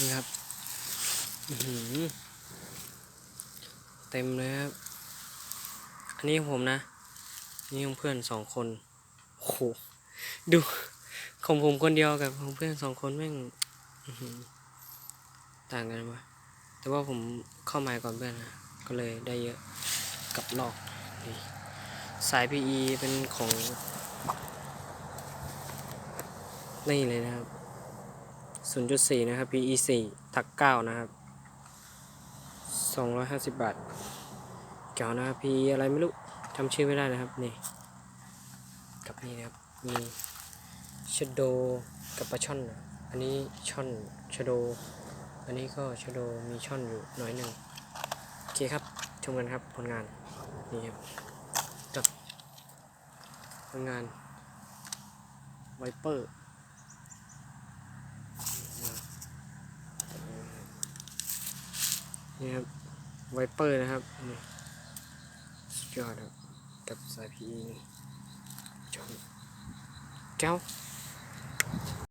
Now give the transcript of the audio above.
นี่ครับเต็มเลยครับ อันนี้ผมนะ นี่ของเพื่อนสองคนโอ้โหดูของผมคนเดียวกับของเพื่อนสองคนแม่งต่างกันวะแต่ว่าผมเข้ามาก่อนเพื่อนนะก็เลยได้เยอะกับลอกสาย PE เป็นของนี่เลยนะครับ 0.4 นะครับ PE 4ทัก 9 นะครับ 250 บาท เก่านะครับ PE อะไรไม่รู้จำชื่อไม่ได้นะครับ นี่ กับนี่นะครับ มีชโดกับปลาช่อน อันนี้ช่อนชโด อันนี้ก็ชโดมีช่อนอยู่น้อยหนึ่งโอเคครับ ชมกันครับผลงาน นี่ครับกับผลงานไวเปอร์ นี่ครับไวเปอร์นะครับนี่สุดยอดครับกับสายพีจอแก้ว